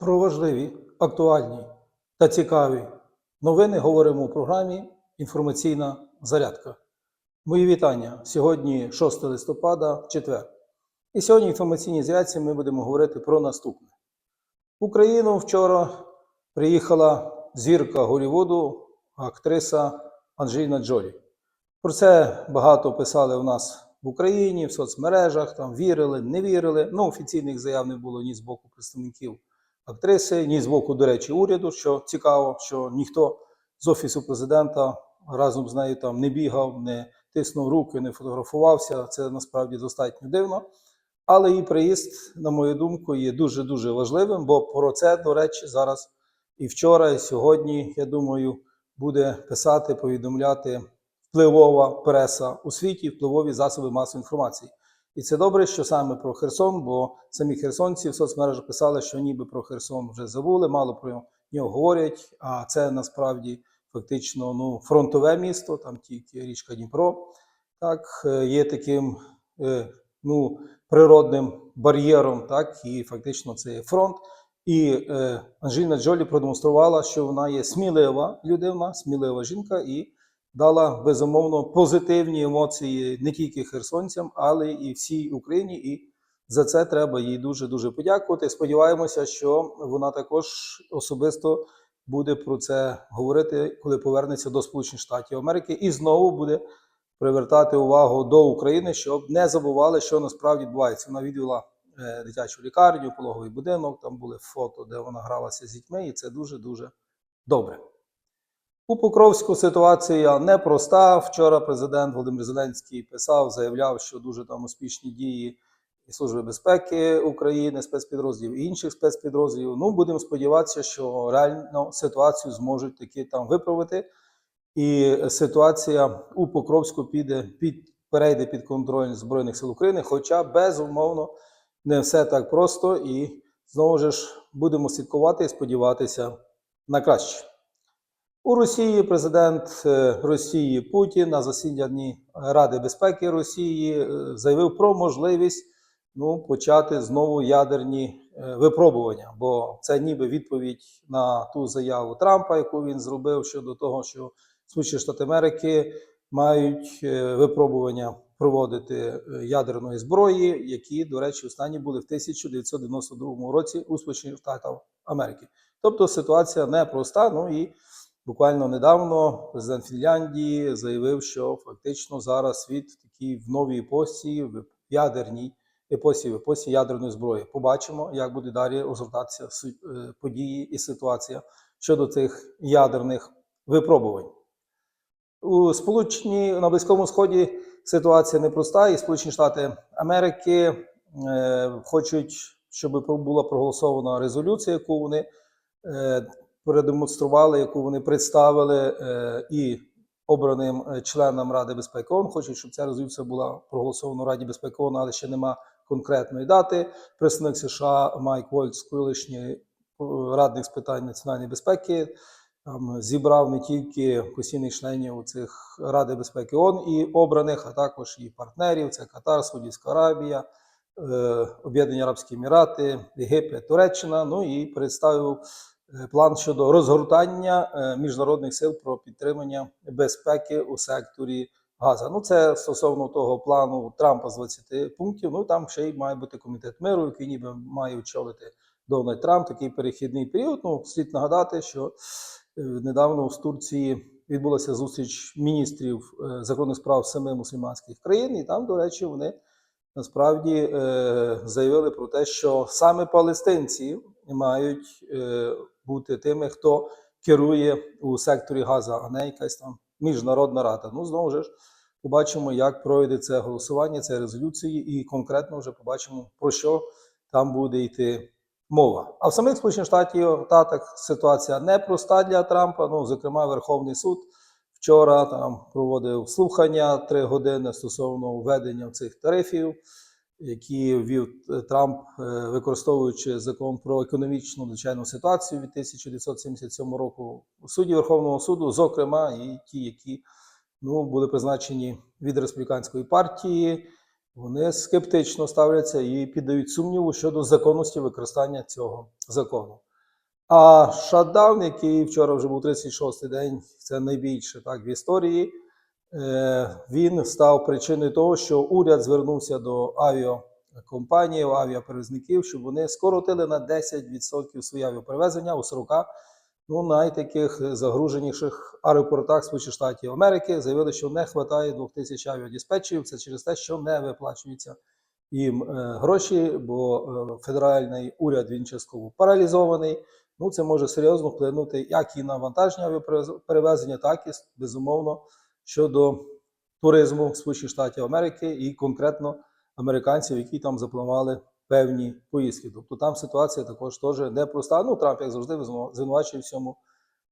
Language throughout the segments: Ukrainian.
Про важливі, актуальні та цікаві новини говоримо у програмі Інформаційна зарядка. Мої вітання. Сьогодні 6 листопада, четвер. І сьогодні в інформаційній зарядці ми будемо говорити про наступне. В Україну вчора приїхала зірка Голлівуду, актриса Анджеліна Джолі. Про це багато писали у нас в Україні, в соцмережах, там вірили, не вірили. Ну, офіційних заяв не було ні з боку представників актриси, ні з боку, до речі, уряду, що цікаво, що ніхто з офісу президента разом з нею там не бігав, не тиснув руки, не фотографувався. Це насправді достатньо дивно. Але її приїзд, на мою думку, є дуже дуже важливим, бо про це, до речі, зараз і вчора, і сьогодні, я думаю, буде писати, повідомляти впливова преса у світі, впливові засоби масової інформації. І це добре, що саме про Херсон, бо самі херсонці в соцмережах писали, що ніби про Херсон вже забули, мало про нього говорять. А це насправді фактично ну, фронтове місто, там тільки річка Дніпро. Так, е, є таким е, ну, природним бар'єром, так, і фактично це є фронт. І е, Анжеліна Джолі продемонструвала, що вона є смілива людина, смілива жінка і дала безумовно позитивні емоції не тільки херсонцям, але і всій Україні. І за це треба їй дуже дуже подякувати. Сподіваємося, що вона також особисто буде про це говорити, коли повернеться до Сполучених Штатів Америки, і знову буде привертати увагу до України, щоб не забували, що насправді відбувається. Вона відвела е, дитячу лікарню, пологовий будинок. Там були фото, де вона гралася з дітьми, і це дуже дуже добре. У Покровську ситуація непроста. Вчора президент Володимир Зеленський писав, заявляв, що дуже там успішні дії Служби безпеки України, спецпідрозділів і інших спецпідрозділів. Ну, будемо сподіватися, що реально ситуацію зможуть таки там виправити. І ситуація у Покровську піде під перейде під контроль Збройних сил України, хоча безумовно не все так просто, і знову ж будемо слідкувати і сподіватися на краще. У Росії президент е, Росії Путін на засіданні Ради безпеки Росії е, заявив про можливість ну, почати знову ядерні е, випробування, бо це ніби відповідь на ту заяву Трампа, яку він зробив щодо того, що Сполучені Штати Америки мають випробування проводити ядерної зброї, які, до речі, останні були в 1992 році у Сполучених Штатах Америки. Тобто ситуація непроста. Ну і буквально недавно президент Фінляндії заявив, що фактично зараз світ такий в новій епосі, в ядерній епосі, в епосі ядерної зброї. Побачимо, як буде далі розгортатися е, події і ситуація щодо цих ядерних випробувань. У Сполучені на Близькому Сході ситуація непроста, і Сполучені Штати Америки е, хочуть, щоб була проголосована резолюція, яку вони е, продемонстрували, яку вони представили е, і обраним е, членам Ради безпеки ООН. Хочуть, щоб ця резолюція була проголосована в Раді безпеки ООН, але ще нема конкретної дати. Представник США Майк Вольц, колишній е, радник з питань національної безпеки, там зібрав не тільки постійних членів цих Ради безпеки ООН і обраних, а також і партнерів: це Катар, Саудівська Аравія, Об'єднані Арабські Емірати, Єгипет, Туреччина. Ну і представив план щодо розгортання е, міжнародних сил про підтримання безпеки у секторі Газа. Ну, це стосовно того плану Трампа з 20 пунктів. Ну там ще й має бути комітет миру, який ніби має очолити Дональд Трамп, такий перехідний період. Ну, слід нагадати, що е, недавно в Турції відбулася зустріч міністрів е, закордонних справ семи мусульманських країн, і там, до речі, вони насправді е, заявили про те, що саме палестинці мають е, бути тими, хто керує у секторі Газа, а не якась там міжнародна рада. Ну, знову ж побачимо, як пройде це голосування, це резолюції, і конкретно вже побачимо, про що там буде йти мова. А в самих Сполучених Штатів Штатах ситуація непроста для Трампа. Ну, зокрема, Верховний суд вчора там проводив слухання три години стосовно введення цих тарифів, які ввів е, Трамп, е, використовуючи закон про економічну надзвичайну ситуацію від 1977 року у суді Верховного суду, зокрема, і ті, які ну, були призначені від республіканської партії. Вони скептично ставляться і піддають сумніву щодо законності використання цього закону. А шатдаун, який вчора вже був 36-й день, це найбільше так в історії. Е, Він став причиною того, що уряд звернувся до авіакомпаній, авіаперевізників, щоб вони скоротили на 10% свої авіаперевезення у 40 ну, найтаких загруженіших аеропортах Сполучених Штатів Америки. Заявили, що не вистачає 2000 авіадиспетчерів. Це через те, що не виплачуються їм е, гроші, бо е, федеральний уряд він частково паралізований. Ну, це може серйозно вплинути як і на вантажні авіаперевезення, так і безумовно щодо туризму Сполучених Штатів Америки і конкретно американців, які там запланували певні поїздки. Тобто там ситуація також теж непроста. Ну, Трамп, як завжди, звину- звинувачує в цьому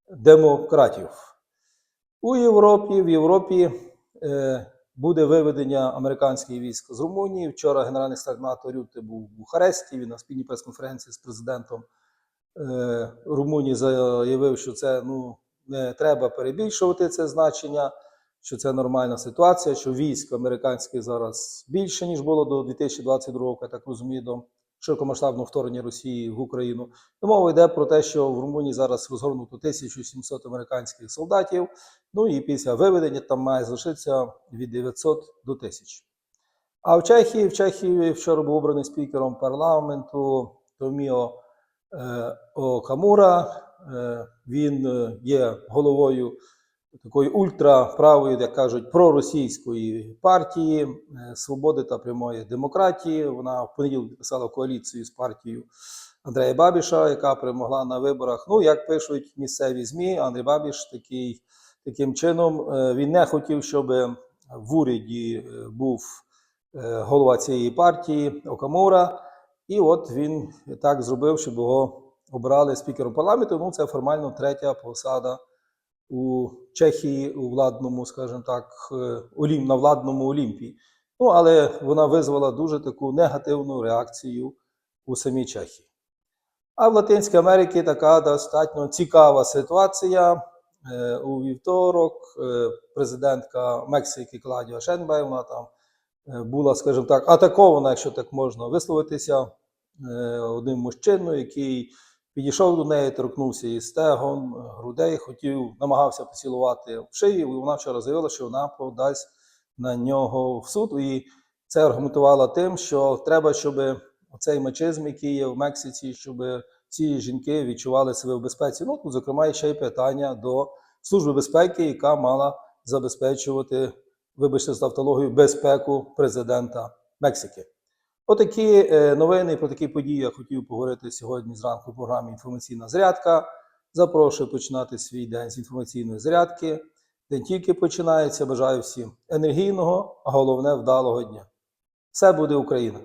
демократів. У Європі, в Європі е, буде виведення американських військ з Румунії. Вчора генеральний секретар НАТО Рютте був в Бухаресті. Він на спільній прес-конференції з президентом е, Румунії заявив, що це ну, не треба перебільшувати це значення, що це нормальна ситуація, що військ американських зараз більше, ніж було до 2022 року, я так розумію, до широкомасштабного вторгнення Росії в Україну. То мова йде про те, що в Румунії зараз розгорнуто 1700 американських солдатів. Ну і після виведення там має залишитися від 900 до 1000. А в Чехії, в Чехії вчора був обраний спікером парламенту Томіо е, Окамура. Е, він е, є головою такої ультраправої, як кажуть, проросійської партії е, Свободи та прямої демократії. Вона в понеділок підписала коаліцію з партією Андрея Бабіша, яка перемогла на виборах. Ну, як пишуть місцеві ЗМІ, Андрій Бабіш такий, таким чином е, він не хотів, щоб в уряді е, був голова цієї партії Окамура. І от він так зробив, щоб його обрали спікером парламенту. Ну, це формально третя посада у Чехії у владному, скажімо так, е, олім, на владному Олімпії. Ну, але вона визвала дуже таку негативну реакцію у самій Чехії. А в Латинській Америці така достатньо цікава ситуація. Е, У вівторок е, президентка Мексики Кладіо Шенбей, вона там була, скажімо так, атакована, якщо так можна висловитися, одним мужчиною, який підійшов до неї, торкнувся її стегон, грудей, хотів, намагався поцілувати в шию. І вона вчора заявила, що вона подасть на нього в суд. І це аргументувала тим, що треба, щоб оцей мачизм, який є в Мексиці, щоб ці жінки відчували себе в безпеці. Ну, тут, зокрема, ще й питання до Служби безпеки, яка мала забезпечувати, вибачте за тавтологію, безпеку президента Мексики. Отакі е, новини про такі події я хотів поговорити сьогодні зранку в програмі Інформаційна зарядка. Запрошую починати свій день з інформаційної зарядки. День тільки починається. Бажаю всім енергійного, а головне вдалого дня. Все буде Україна!